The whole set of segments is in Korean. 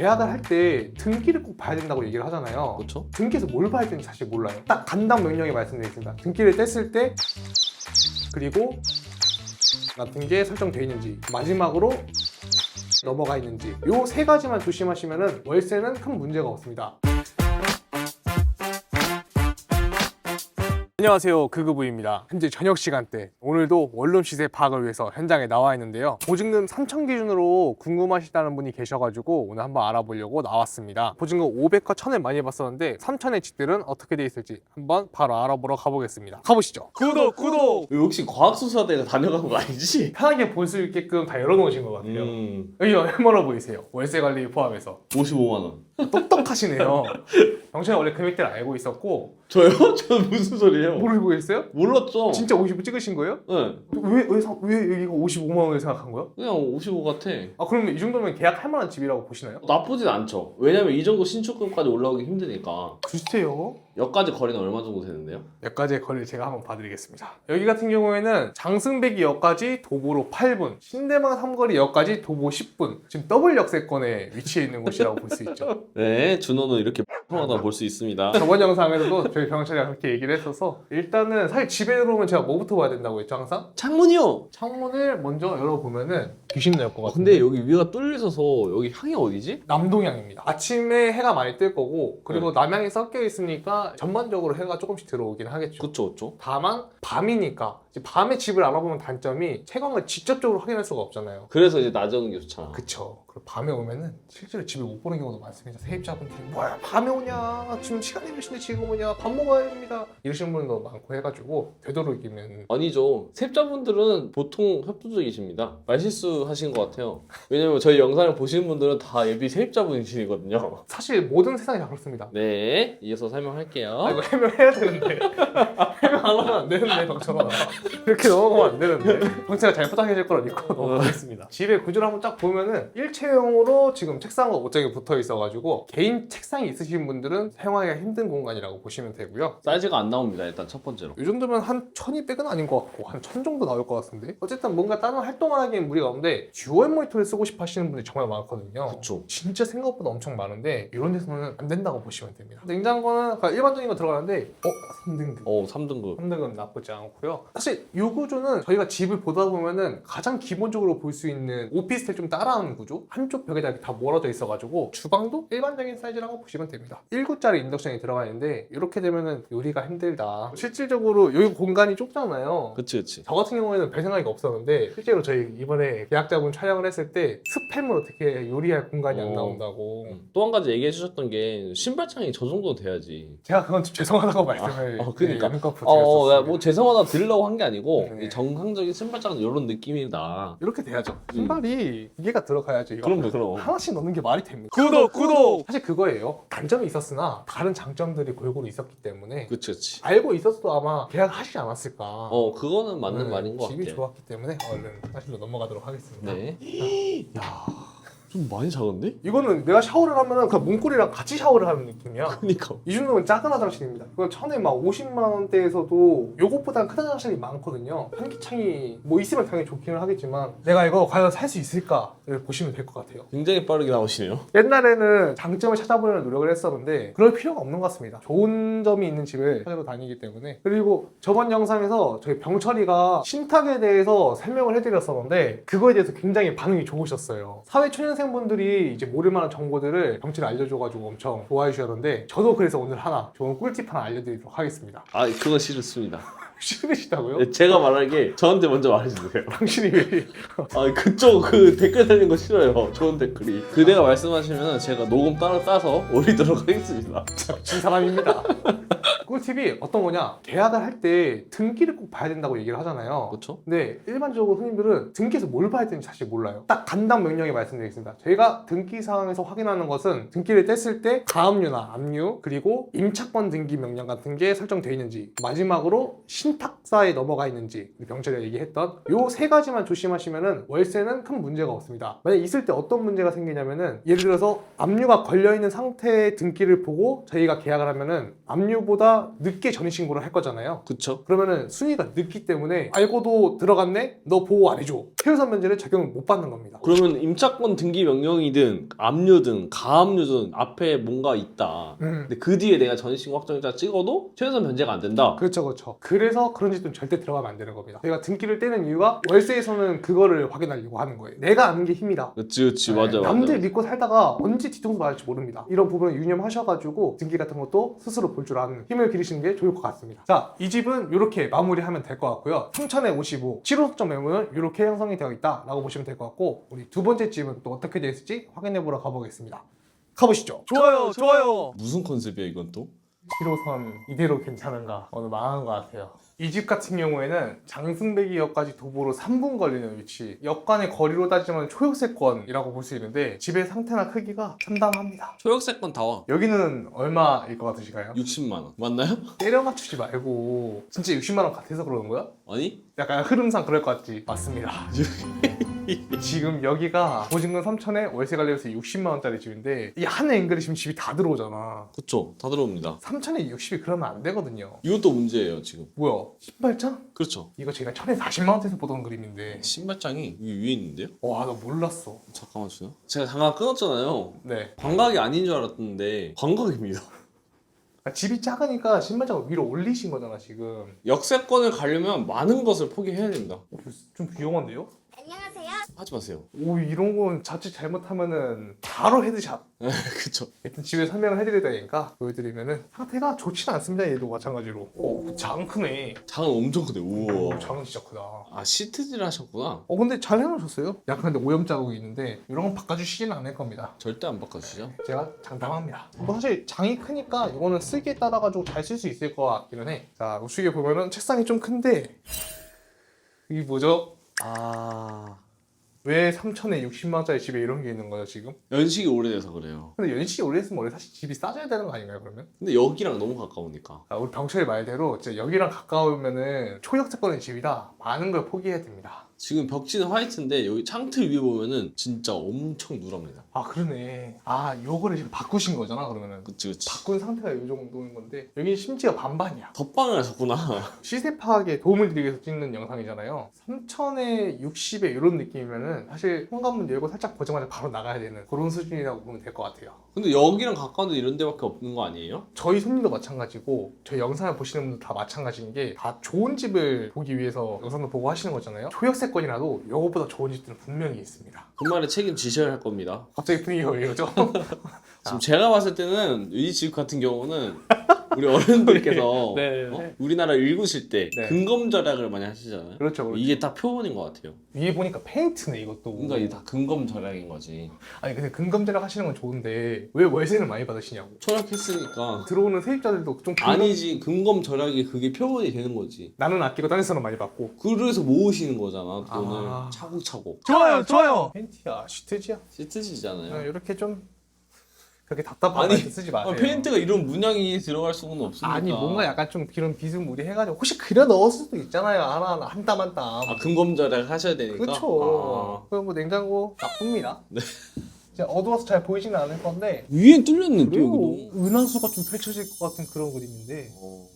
계약을 할 때 등기를 꼭 봐야 된다고 얘기를 하잖아요. 그렇죠? 등기에서 뭘 봐야 되는지 사실 몰라요. 딱 간단 명령에 말씀드리겠습니다. 등기를 뗐을 때 그리고 같은 게 설정되어 있는지 마지막으로 넘어가 있는지 요세 가지만 조심하시면 월세는 큰 문제가 없습니다. 안녕하세요. 그그부입니다. 현재 저녁 시간대. 오늘도 원룸 시세 파악을 위해서 현장에 나와 있는데요. 보증금 3천 기준으로 궁금하시다는 분이 계셔가지고 오늘 한번 알아보려고 나왔습니다. 보증금 500과 1000을 많이 봤었는데 3000의 집들은 어떻게 돼 있을지 한번 바로 알아보러 가보겠습니다. 가보시죠. 구독 구독! 이거 혹시 과학수사대가 다녀간 거 아니지? 편하게 볼 수 있게끔 다 열어놓으신 것 같아요. 음, 여기 얼마나 보이세요? 월세 관리 포함해서. 55만 원. 똑똑하시네요 병철이 원래 금액대를 알고 있었고 저요? 저 무슨 소리예요? 모르고 계셨어요? 몰랐죠. 진짜 50을 찍으신 거예요? 네, 왜, 왜, 사- 왜 여기가 55만 원을 생각한 거야? 그냥 55 같아. 아 그러면 이 정도면 계약할 만한 집이라고 보시나요? 나쁘진 않죠. 왜냐면 이 정도 신축금까지 올라오기 힘드니까. 글쎄요 여기까지 거리는 얼마 정도 되는데요? 몇 가지의 거리를 제가 한번 봐드리겠습니다. 여기 같은 경우에는 장승배기 역까지 도보로 8분 신대망 삼거리 역까지 도보 10분. 지금 더블 역세권에 위치해 있는 곳이라고 볼 수 있죠. 네, 준호는 이렇게 통하다 볼수 있습니다. 저번 영상에서도 저희 병철이가 그렇게 얘기를 했어서 일단은 사실 집에 들어오면 제가 뭐부터 봐야 된다고 했죠 항상? 창문이요. 창문을 먼저 열어보면은 귀신 나올 것 아, 같은데 근데 여기 위가 뚫려 있어서 여기 향이 어디지? 남동향입니다. 아침에 해가 많이 뜰 거고 그리고 남향이 섞여 있으니까 전반적으로 해가 조금씩 들어오긴 하겠죠. 그쵸, 그쵸. 다만 밤이니까 이제 밤에 집을 알아보면 단점이 채광을 직접적으로 확인할 수가 없잖아요. 그래서 이제 오는 게 좋잖아. 그쵸. 그리고 밤에 오면은 실제로 집을 못 보는 경우도 많습니다. 세입자분들이 뭐야 밤에 오냐 지금 시간이 몇 시인데 지금 오냐 밥 먹어야 됩니다 이러시는 분도 많고 해가지고 되도록이면 아니죠. 세입자분들은 보통 협조적이십니다. 말실수 하신 것 같아요. 왜냐면 저희 영상을 보시는 분들은 다 예비 세입자분이시거든요. 사실 모든 세상이 다 그렇습니다. 네, 이어서 설명할게요. 아, 이거 해명해야 되는데 해명 안 하면 안 되는데 병철아 이렇게 넘어가면 안 되는데 병철아 잘 부탁해줄 거라 믿고 넘어가겠습니다 집의 구조를 한번 딱 보면은 일체형으로 지금 책상과 옷장이 붙어 있어가지고 개인 책상이 있으신 분들은 사용하기가 힘든 공간이라고 보시면 되고요 사이즈가 안 나옵니다. 일단 첫 번째로. 이 정도면 한 1200은 아닌 것 같고 한 1000 정도 나올 것 같은데 어쨌든 뭔가 다른 활동을 하기엔 무리가 없는데 듀얼 모니터를 쓰고 싶어 하시는 분들이 정말 많거든요 그쵸. 진짜 생각보다 엄청 많은데 이런 데서는 안 된다고 보시면 됩니다. 냉장고는 그냥 일반적인 거 들어가는데 어? 3등급. 어, 3등급. 3등급 나쁘지 않고요. 사실 이 구조는 저희가 집을 보다 보면은 가장 기본적으로 볼 수 있는 오피스텔 좀 따라하는 구조? 한쪽 벽에다 다 몰아져 있어가지고 주방도 일반적인 사이즈라고 보시면 됩니다. 1구짜리 인덕션이 들어가 있는데 이렇게 되면은 요리가 힘들다. 실질적으로 여기 공간이 좁잖아요. 그치, 그치. 저 같은 경우에는 별 생각이 없었는데 실제로 저희 이번에 계약자분 촬영을 했을 때 스팸을 어떻게 요리할 공간이 안 어. 나온다고 또 한 가지 얘기해 주셨던 게 신발장이 저 정도 돼야지. 제가 그건 좀 죄송하다고 말씀을 아, 그러니까. 양껏 어, 어. 뭐 죄송하다 드리려고 한 게 아니고 네. 이 정상적인 신발장은 이런 느낌이다. 이렇게 돼야죠. 신발이 기계가 들어가야 그럼요, 그럼. 하나씩 넣는 게 말이 됩니다. 구독, 구독. 사실 그거예요. 단점이 있었으나 다른 장점들이 골고루 있었기 때문에 그치, 그치. 알고 있었어도 아마 계약하시지 않았을까. 어, 그거는 맞는 네, 말인 것 집이 같아요. 좋았기 때문에 얼른 사실로 넘어가도록 하겠습니다. 네. 야, 좀 많이 작은데? 이거는 내가 샤워를 하면은 그 문고리랑 같이 샤워를 하는 느낌이야. 그니까. 이 정도면 작은 화장실입니다. 이건 천에 막 50만 원대에서도 요것보다 큰 화장실이 많거든요. 환기창이 뭐 있으면 당연히 좋기는 하겠지만 내가 이거 과연 살 수 있을까를 보시면 될 것 같아요. 굉장히 빠르게 나오시네요. 옛날에는 장점을 찾아보려는 노력을 했었는데 그럴 필요가 없는 것 같습니다. 좋은 점이 있는 집을 찾으러 다니기 때문에 그리고 저번 영상에서 저희 병철이가 신탁에 대해서 설명을 해드렸었는데 그거에 대해서 굉장히 반응이 좋으셨어요. 사회 초년생 분들이 이제 모를 만한 정보들을 병철이 알려줘가지고 엄청 좋아해 주셨는데 저도 그래서 오늘 하나 좋은 꿀팁 하나 알려드리도록 하겠습니다. 아, 그건 싫습니다. 싫으시다고요? 네, 제가 말하게 저한테 먼저 말해주세요. 당신이 왜 아, 그쪽 그 댓글 달린 거 싫어요. 좋은 댓글이. 그대가 말씀하시면 제가 녹음 따로 따서 올리도록 하겠습니다. 진 사람입니다. 꿀팁이 어떤 거냐? 계약을 할 때 등기를 꼭 봐야 된다고 얘기를 하잖아요. 그렇죠? 근데 일반적으로 손님들은 등기에서 뭘 봐야 되는지 사실 몰라요. 딱 간단 명령에 말씀드리겠습니다. 저희가 등기 사항에서 확인하는 것은 등기를 뗐을 때 가압류나 압류 그리고 임차권 등기 명령 같은 게 설정되어 있는지 마지막으로 신탁사에 넘어가 있는지 우리 병철이가 얘기했던 요 세 가지만 조심하시면은 월세는 큰 문제가 없습니다. 만약 있을 때 어떤 문제가 생기냐면은 예를 들어서 압류가 걸려 있는 상태의 등기를 보고 저희가 계약을 하면은 압류보다 늦게 전입 신고를 할 거잖아요. 그쵸? 그러면은 순위가 늦기 때문에 알고도 들어갔네? 너 보호 안 해줘. 최우선 면제를 적용을 못 받는 겁니다. 그러면 임차권 등기 명령이든 압류든 가압류든 앞에 뭔가 있다. 음. 근데 그 뒤에 내가 전입신고 확정자 찍어도 최우선 변제가 안 된다. 그렇죠, 그렇죠. 그래서 그런 짓은 절대 들어가면 안 되는 겁니다. 내가 등기를 떼는 이유가 월세에서는 그거를 확인하려고 하는 거예요. 내가 아는 게 힘이다. 그치 그치 네, 맞아 맞아. 남들 믿고 살다가 언제 뒤통수 맞을지 모릅니다. 이런 부분을 유념하셔가지고 등기 같은 것도 스스로 볼 줄 아는 힘을 기르시는 게 좋을 것 같습니다. 자, 이 집은 이렇게 마무리하면 될 것 같고요. 3천에 55, 7호석점 매물은 이렇게 형성이 되어 있다라고 보시면 될 것 같고 우리 두 번째 집은 또 어떻게 되어 있을지 확인해 보러 가보겠습니다. 가보시죠. 좋아요, 좋아요. 무슨 컨셉이야 이건 또? 7호선 이대로 괜찮은가 오늘 망한 것 같아요. 이 집 같은 경우에는 장승배기역까지 도보로 3분 걸리는 위치 역간의 거리로 따지면 초역세권이라고 볼 수 있는데 집의 상태나 크기가 참담합니다. 초역세권 다와. 여기는 얼마일 것 같으실까요? 60만 원 맞나요? 때려 맞추지 말고 진짜 60만 원 같아서 그러는 거야? 아니? 약간 흐름상 그럴 것 같지? 맞습니다. 지금 여기가 보증금 3천에 월세 관리해서 60만 원짜리 집인데 이 한 앵글에 지금 집이 다 들어오잖아. 그쵸 다 들어옵니다. 3천에 60이 그러면 안 되거든요. 이것도 문제예요 지금. 뭐야? 신발장? 그렇죠. 이거 제가 천에 40만 원대에서 보던 그림인데 신발장이 여기 위에 있는데요? 와 나 몰랐어. 잠깐만 주세요. 제가 잠깐 끊었잖아요. 네. 광각이 아닌 줄 알았는데 광각입니다. 아, 집이 작으니까 신발장을 위로 올리신 거잖아 지금. 역세권을 가려면 많은 것을 포기해야 된다. 좀 위험한데요? 안녕하세요. 하지 마세요. 오 이런 건 자칫 잘못하면은 바로 헤드샷. 그쵸. 일단 집에 설명을 해드려야 되니까 보여드리면은 상태가 좋지는 않습니다 얘도 마찬가지로 오 장 크네 장은 엄청 크대. 우와. 오, 장은 진짜 크다 아 시트질 하셨구나. 어 근데 잘 해놓으셨어요 약간 근데 오염 자국이 있는데 이런 건 바꿔주시지는 않을 겁니다 절대 안 바꿔주시죠. 제가 장담합니다 뭐 사실 장이 크니까 이거는 쓰기에 따라 가지고 잘 쓸 수 있을 것 같기는 해 자 우측에 보면은 책상이 좀 큰데 이게 뭐죠? 아 왜 3천에 60만 원짜리 집에 이런 게 있는 거예요 지금? 연식이 오래돼서 그래요. 근데 연식이 오래됐으면 원래 사실 집이 싸져야 되는 거 아닌가요 그러면? 근데 여기랑 너무 가까우니까. 아, 우리 병철이 말대로 진짜 여기랑 가까우면은 초역세권의 집이다 많은 걸 포기해야 됩니다. 지금 벽지는 화이트인데 여기 창틀 위에 보면은 진짜 엄청 누럽니다. 아 그러네. 아 요거를 지금 바꾸신 거잖아 그러면은. 그치 그치. 바꾼 상태가 이 정도인 건데 여기 심지어 반반이야. 덧방을 하셨구나. 시세 파악에 도움을 드리기 위해서 찍는 영상이잖아요. 3천에 60에 이런 느낌이면은 사실 현관문 열고 살짝 보자마자 바로 나가야 되는 그런 수준이라고 보면 될 것 같아요. 근데 여기랑 가까운 데 이런 데밖에 없는 거 아니에요? 저희 손님도 마찬가지고 저희 영상을 보시는 분들 다 마찬가지인 게 다 좋은 집을 보기 위해서 영상도 보고 하시는 거잖아요. 초역세권이라도 이거보다 좋은 집들은 분명히 있습니다. 그 말에 책임지셔야 할 겁니다. 갑자기 분위기가 왜 이러죠? 지금 제가 봤을 때는 이 집 같은 경우는 우리 어른들께서 네, 네. 어? 우리나라 읽으실 때 네. 근검 절약을 많이 하시잖아요. 그렇죠, 그렇죠. 이게 딱 표본인 것 같아요. 위에 보니까 페인트네 이것도. 그러니까 이게 다 근검 절약인 거지. 아니 근데 근검대락 하시는 건 좋은데 왜 월세를 많이 받으시냐고. 철학했으니까 들어오는 세입자들도 좀 근검- 아니지 근검 절약이 그게 표본이 되는 거지. 나는 아끼고 딴 데서는 많이 받고. 그래서 모으시는 거잖아 돈을 아. 차곡차곡. 좋아요, 좋아요. 페인트야 시트지야. 시트지잖아요. 이렇게 좀 그렇게 답답한 아니, 말씀 쓰지 마세요. 아, 페인트가 이런 문양이 들어갈 수는 없으니까. 아니 뭔가 약간 좀 그런 비스무리 해가지고 혹시 그려 넣었을 수도 있잖아요 하나 하나 한 땀 한 땀. 아 근검절약 하셔야 되니까. 그렇죠. 그럼 뭐 냉장고 나쁩니다. 네. 이제 어두워서 잘 보이지는 않을 건데 아. 위엔 뚫렸는데 그리고 은하수가 좀 펼쳐질 것 같은 그런 그림인데. 어.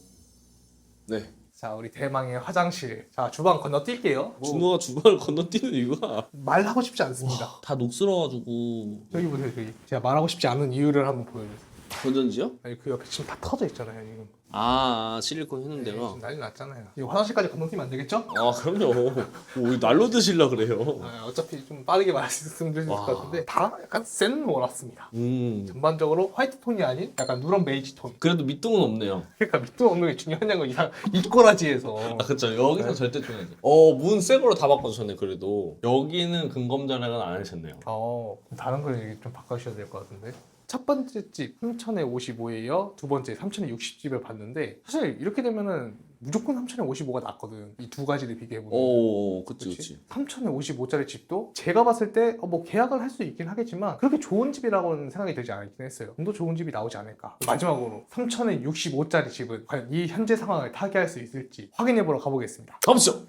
네. 자 우리 대망의 화장실. 자 주방 건너뛸게요. 뭐 준호가 주방을 건너뛰는 이유가 말하고 싶지 않습니다. 다 녹슬어가지고 여기 보세요 여기. 제가 말하고 싶지 않은 이유를 한번 보여주세요. 건전지요? 아니 그 옆에 지금 다 터져 있잖아요 지금. 아 실리콘 해놓은 네, 데가. 지금 난리 났잖아요. 이거 화장실까지 건너뛰면 안 되겠죠? 아 그럼요. 오, 날로 드실라 그래요. 아, 어차피 좀 빠르게 말씀드릴 수 있을 와. 것 같은데 다 약간 센 원았습니다. 음. 전반적으로 화이트 톤이 아닌 약간 누런 베이지 톤. 그래도 밑둥은 없네요. 그러니까 밑도 없는 게 중요한 건 이상 이꼬라지에서. 아 그쵸 여기서 절대 중요하죠. 어 문 새 거로 다 바꿔주셨네 그래도. 여기는 근검절약은 안 하셨네요. 어, 다른 걸 얘기 좀 바꿔주셔야 될 것 같은데. 첫 번째 집 3천에 55에 이어 두 번째 3천에 60집을 봤는데 사실 이렇게 되면은 무조건 3천에 55가 낫거든. 이 두 가지를 비교해보면. 오 그치 그치. 3천에 55짜리 집도 제가 봤을 때 뭐 계약을 할 수 있긴 하겠지만 그렇게 좋은 집이라고는 생각이 들지 않긴 했어요. 좀 더 좋은 집이 나오지 않을까. 마지막으로 3천에 65짜리 집은 과연 이 현재 상황을 타개할 수 있을지 확인해보러 가보겠습니다. 가보시죠.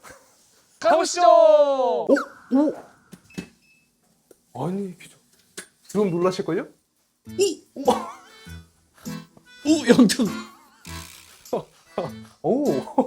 가보시죠. 오! 아니 기죠. 들으면 놀라실걸요? 오 영등. 오,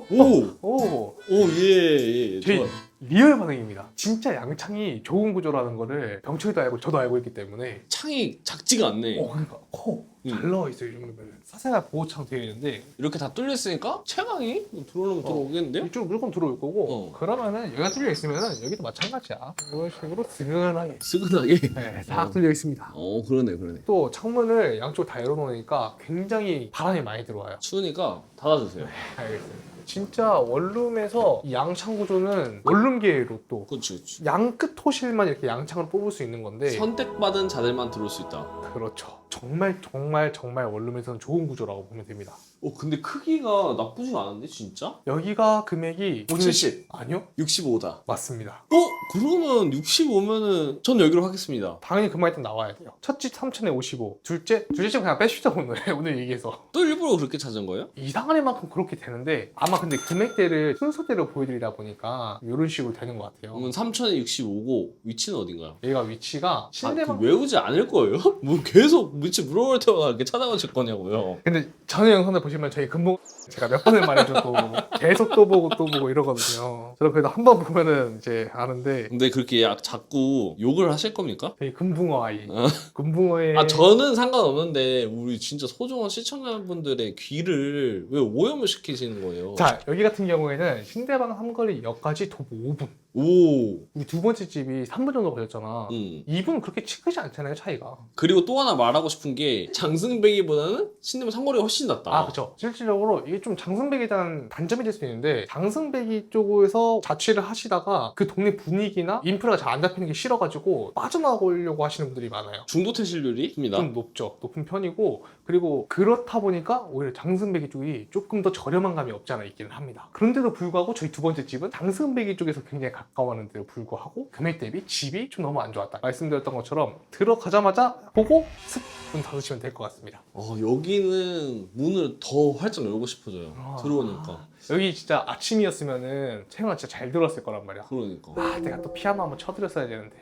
오! 오, 오, 예, 예. 좋아. 리얼 반응입니다. 진짜 양창이 좋은 구조라는 거를 병철이도 알고 저도 알고 있기 때문에 창이 작지가 않네. 어, 그러니까 커. 음. 잘 나와 있어요, 이 정도면. 사생활 보호창 되어 있는데 이렇게 다 뚫려 있으니까 채광이 뭐 들어오면 들어오겠는데요? 이쪽 물건 들어올 거고 어. 그러면은 여기가 뚫려 있으면은 여기도 마찬가지야. 이런 식으로 스근하게 스근하게. 네, 싹 어. 뚫려 있습니다. 어, 그러네, 그러네. 또 창문을 양쪽 다 열어놓으니까 굉장히 바람이 많이 들어와요. 추우니까 닫아주세요. 알겠습니다. 진짜 원룸에서 이 양창 구조는 원룸계의 로또. 그렇지, 그렇지. 양끝 호실만 이렇게 양창을 뽑을 수 있는 건데 선택받은 자들만 들어올 수 있다. 그렇죠. 정말 정말 정말 원룸에서는 좋은 구조라고 보면 됩니다. 어, 근데 크기가 나쁘진 않은데, 진짜? 여기가 금액이 70. 아니요? 65다. 맞습니다. 어? 그러면 65면은 전 여기로 하겠습니다. 당연히 금액 일단 나와야 돼요. 첫 집 3천에 55. 둘째, 둘째 집 그냥 빼시죠 오늘 오늘 얘기해서 또 일부러 그렇게 찾은 거예요? 이상한 애만큼 그렇게 되는데 아마 근데 금액대를 순서대로 보여드리다 보니까 이런 식으로 되는 것 같아요. 그러면 3천에 65고 위치는 어딘가요? 얘가 위치가 아, 신대방 그 외우지 않을 거예요? 뭐 계속 위치 물어볼 때마다 이렇게 찾아가실 거냐고요. 근데 전에 영상을 보시면 저희 금붕 제가 몇 번을 말해줘도 계속 또 보고 또 보고 이러거든요. 저는 그래도 한 번 보면은 이제 아는데 근데 그렇게 약 자꾸 욕을 하실 겁니까? 저희 금붕어 아이, 어. 금붕어의 아 저는 상관없는데 우리 진짜 소중한 시청자분들의 귀를 왜 오염을 시키시는 거예요? 자 여기 같은 경우에는 신대방 삼거리 역까지 도보 5분. 오, 우리 두 번째 집이 3분 정도 걸렸잖아. 음. 2분 그렇게 크지 않잖아요 차이가. 그리고 또 하나 말하고 싶은 게 장승배기보다는 신대문 상거리가 훨씬 낫다. 아, 그렇죠. 실질적으로 이게 좀 장승배기에 대한 단점이 될 수 있는데 장승배기 쪽에서 자취를 하시다가 그 동네 분위기나 인프라가 잘 안 잡히는 게 싫어가지고 빠져나오려고 하시는 분들이 많아요. 중도 퇴실률이. 좀 높죠. 높은 편이고 그리고 그렇다 보니까 오히려 장승배기 쪽이 조금 더 저렴한 감이 없지 않아 있기는 합니다. 그런데도 불구하고 저희 두 번째 집은 장승배기 쪽에서 굉장히 가까워하는데도 불구하고 금액 대비 집이 좀 너무 안 좋았다. 말씀드렸던 것처럼 들어가자마자 보고 슥문 닫으시면 될 것 같습니다. 어, 여기는 문을 더 활짝 열고 싶어져요. 아. 들어오니까. 여기 진짜 아침이었으면은 채영아 진짜 잘 들었을 거란 말이야. 그러니까. 아, 내가 또 피아노 한번 쳐드렸어야 되는데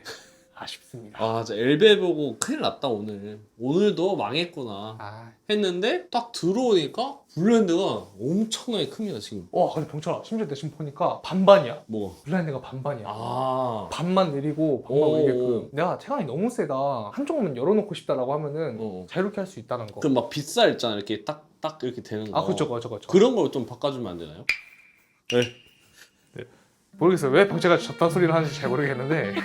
아쉽습니다. 아, 진짜 엘베 보고 큰일 났다 오늘. 오늘도 망했구나 아, 했는데 딱 들어오니까 블렌드가 엄청나게 큽니다 지금. 와, 근데 병철아, 심지어 내 지금 보니까 반반이야. 뭐가? 블라인드가 반반이야. 아, 반만 내리고 반만 오. 올게끔. 내가 채광이 너무 세다. 한쪽만 열어놓고 싶다라고 하면은 어. 자유롭게 할 수 있다는 거. 그럼 막 빗살 있잖아 이렇게 딱 딱 이렇게 되는 거. 아, 그렇죠, 그렇죠, 그렇죠. 그런 걸 좀 바꿔주면 안 되나요? 네. 모르겠어요. 왜 병철가 저딴 소리를 하는지 잘 모르겠는데,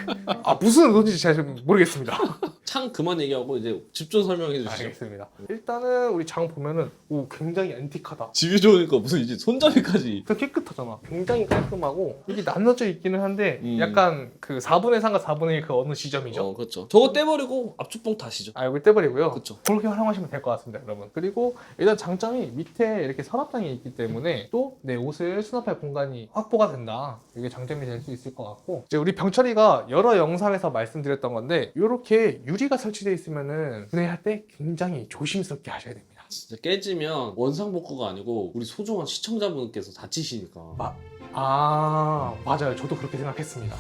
아 무슨 의도인지 잘 모르겠습니다. 창 그만 얘기하고 이제 집중 설명해 주시죠. 알겠습니다. 일단은 우리 장 보면은 오 굉장히 앤틱하다. 집이 좋으니까 무슨 이제 손잡이까지. 또 깨끗하잖아. 굉장히 깔끔하고 이게 나눠져 있기는 한데 음. 약간 그 4분의 3과 4분의 1 그 어느 지점이죠? 어, 그렇죠. 저거 떼버리고 앞주봉 다시죠. 아 여기 떼버리고요. 그렇죠. 그렇게 활용하시면 될 것 같습니다, 여러분. 그리고 일단 장점이 밑에 이렇게 서랍장이 있기 때문에 또 내 옷을 수납할 공간이 확보가 된다. 이게 장점이 될 수 있을 것 같고 이제 우리 병철이가 여러 영상에서 말씀드렸던 건데 이렇게 유리가 설치되어 있으면은 분해할 때 굉장히 조심스럽게 하셔야 됩니다. 진짜 깨지면 원상복구가 아니고 우리 소중한 시청자분께서 다치시니까. 마- 아 맞아요. 저도 그렇게 생각했습니다.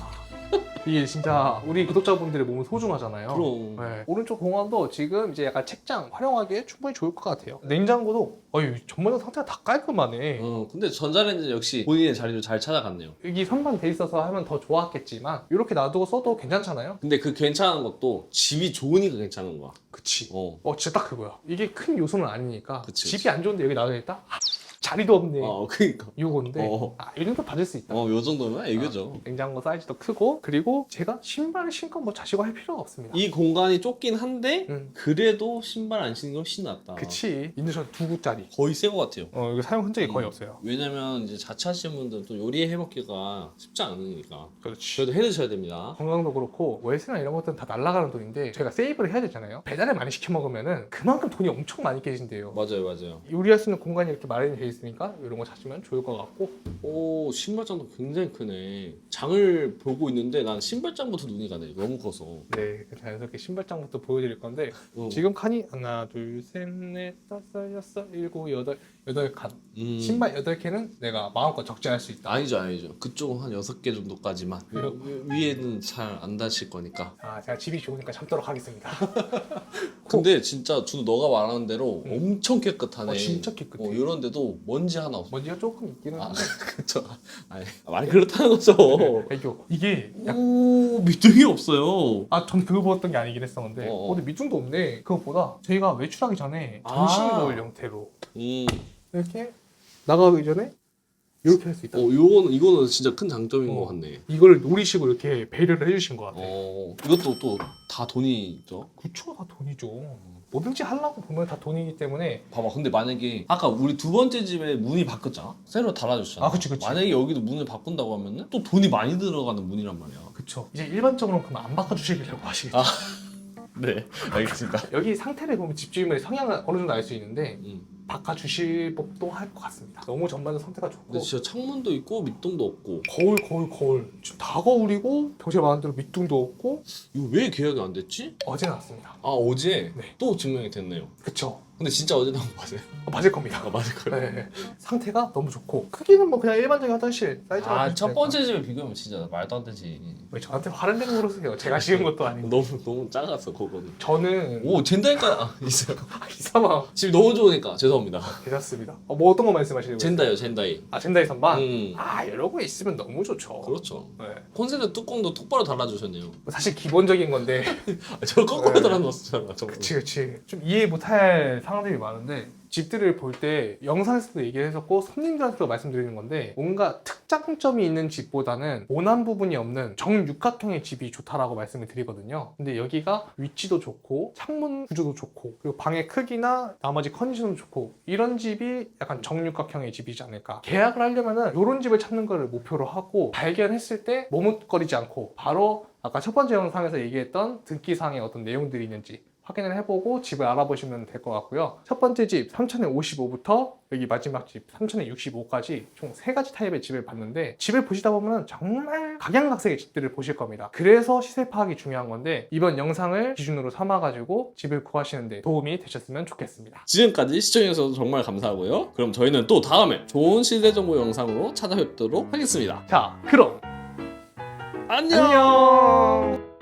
이게 진짜 우리 구독자분들의 몸은 소중하잖아요. 그럼. 네. 오른쪽 공간도 지금 이제 약간 책장 활용하기에 충분히 좋을 것 같아요. 냉장고도 어유 전반적 상태가 다 깔끔하네. 어, 근데 전자레인지 역시 본인의 자리를 잘 찾아갔네요. 여기 선반 돼 있어서 하면 더 좋았겠지만 이렇게 놔두고 써도 괜찮잖아요. 근데 그 괜찮은 것도 집이 좋으니까 괜찮은 거야. 그치. 어. 어 진짜 딱 그거야. 이게 큰 요소는 아니니까 그치, 집이 그치. 안 좋은데 여기 놔둬 있다. 아, 자리도 없네. 어, 그니까. 이건데 어. 아, 이 정도 받을 수 있다. 어, 요 정도면 애교죠. 냉장고 사이즈도 크고 그리고 제가 신발을 신고 뭐 자시고 할 필요가 없습니다. 이 공간이 좁긴 한데, 음. 그래도 신발 안 신는 게 훨씬 낫다. 그치. 인도션 두 국짜리. 거의 새거 같아요. 어 이거 사용 흔적이 거의 음. 없어요. 왜냐면 이제 자취하시는 분들은 또 요리 해 먹기가 쉽지 않으니까. 그렇지. 그래도 해 드셔야 됩니다. 건강도 그렇고 월세나 이런 것들은 다 날아가는 돈인데 저희가 세이브를 해야 되잖아요. 배달을 많이 시켜 먹으면은 그만큼 돈이 엄청 많이 깨진대요. 맞아요, 맞아요. 요리할 수 있는 공간이 이렇게 마련이 되어 있으니까 이런 거 찾으면 좋을 것 같고 오, 신발장도 굉장히 크네. 장을 보고 있는데 난 신발장부터 눈이 가네. 너무 커서. 네 자연스럽게 신발장부터 보여드릴 건데 어. 지금 칸이 하나 둘셋넷 다섯 여섯 일곱 여덟 여덟 칸 음. 신발 여덟 개는 내가 마음껏 적재할 수 있다. 아니죠, 아니죠. 그쪽은 한 여섯 개 정도까지만. 위- 위에는 잘 안 다칠 거니까. 아 제가 집이 좋으니까 참도록 하겠습니다. 근데 진짜 준우 너가 말하는 대로 응. 엄청 깨끗하네. 어, 진짜 깨끗해. 어, 이런 데도 먼지 하나 없어. 먼지가 조금 있기는 아, 한데 그쵸. 아니, 말이 그렇다는 거죠. 애교 이게 약... 오, 밑둥이 없어요. 아, 전 그거 보았던 게 아니긴 했었는데 어, 어, 어. 근데 밑둥도 없네 그것보다 저희가 외출하기 전에 전신 아. 거울 형태로 음, 이렇게 나가기 전에 이렇게 할 수 있다 어, 요거는, 이거는 진짜 큰 장점인 어. 것 같네. 이걸 노리시고 이렇게 배려를 해주신 것 같아 어, 이것도 또 다 돈이죠. 그쵸 다 돈이죠 뭐든지 하려고 보면 다 돈이기 때문에 봐봐, 근데 만약에 아까 우리 두 번째 집에 문이 바뀌었잖아. 새로 달아줬잖아. 아, 그치, 그치. 만약에 여기도 문을 바꾼다고 하면은 또 돈이 많이 들어가는 문이란 말이야. 그쵸 이제 일반적으로 그럼 안 바꿔주시려고 하시겠죠 아. 네, 알겠습니다. 여기 상태를 보면 집주인의 성향을 어느 정도 알 수 있는데 음. 바꿔주실 법도 할 것 같습니다. 너무 전반적 상태가 좋고. 근데 진짜 창문도 있고 밑동도 없고. 거울 거울 거울. 지금 다 거울이고 병실 많은 대로 밑둥도 없고. 이거 왜 계약이 안 됐지? 어제 나왔습니다. 아 어제? 네. 또 증명이 됐네요. 그쵸 근데 진짜 어제 나온 거 맞아요? 어, 맞을 겁니다 아 맞을 거예요. 네. 상태가 너무 좋고 크기는 뭐 그냥 일반적인 화장실 사이즈가 아. 첫 번째 집에 비교하면 진짜 말도 안 되지. 왜 저한테 화를 내고 그러세요 제가 지은 것도 아니고 너무 너무 작았어 그거는. 저는 오 젠다니까 아, 있어요. 아, 이사마 집 너무 좋으니까 죄송합니다. 괜찮습니다 어, 뭐 어떤 거 말씀하시는 거예요? 젠다요 젠다이. 아 젠다이 선반? 음아거 있으면 너무 좋죠 그렇죠. 네. 콘센트 뚜껑도 똑바로 달아주셨네요. 사실 기본적인 건데 아, 저 거꾸로 네. 달아놨었잖아. 저거. 그치 그치 좀 이해 못할 상황들이 많은데 집들을 볼 때 영상에서도 얘기를 했었고 손님들한테도 말씀드리는 건데 뭔가 특장점이 있는 집보다는 모난 부분이 없는 정육각형의 집이 좋다라고 말씀을 드리거든요. 근데 여기가 위치도 좋고 창문 구조도 좋고 그리고 방의 크기나 나머지 컨디션도 좋고 이런 집이 약간 정육각형의 집이지 않을까. 계약을 하려면은 이런 집을 찾는 거를 목표로 하고 발견했을 때 머뭇거리지 않고 바로 아까 첫 번째 영상에서 얘기했던 등기상의 어떤 내용들이 있는지 확인을 해보고 집을 알아보시면 될 것 같고요. 첫 번째 집 3055부터 여기 마지막 집 3065까지 총 세 가지 타입의 집을 봤는데 집을 보시다 보면 정말 각양각색의 집들을 보실 겁니다. 그래서 시세 파악이 중요한 건데 이번 영상을 기준으로 삼아가지고 집을 구하시는데 도움이 되셨으면 좋겠습니다. 지금까지 시청해주셔서 정말 감사하고요. 그럼 저희는 또 다음에 좋은 시대 정보 영상으로 찾아뵙도록 하겠습니다. 자, 그럼 안녕. 안녕.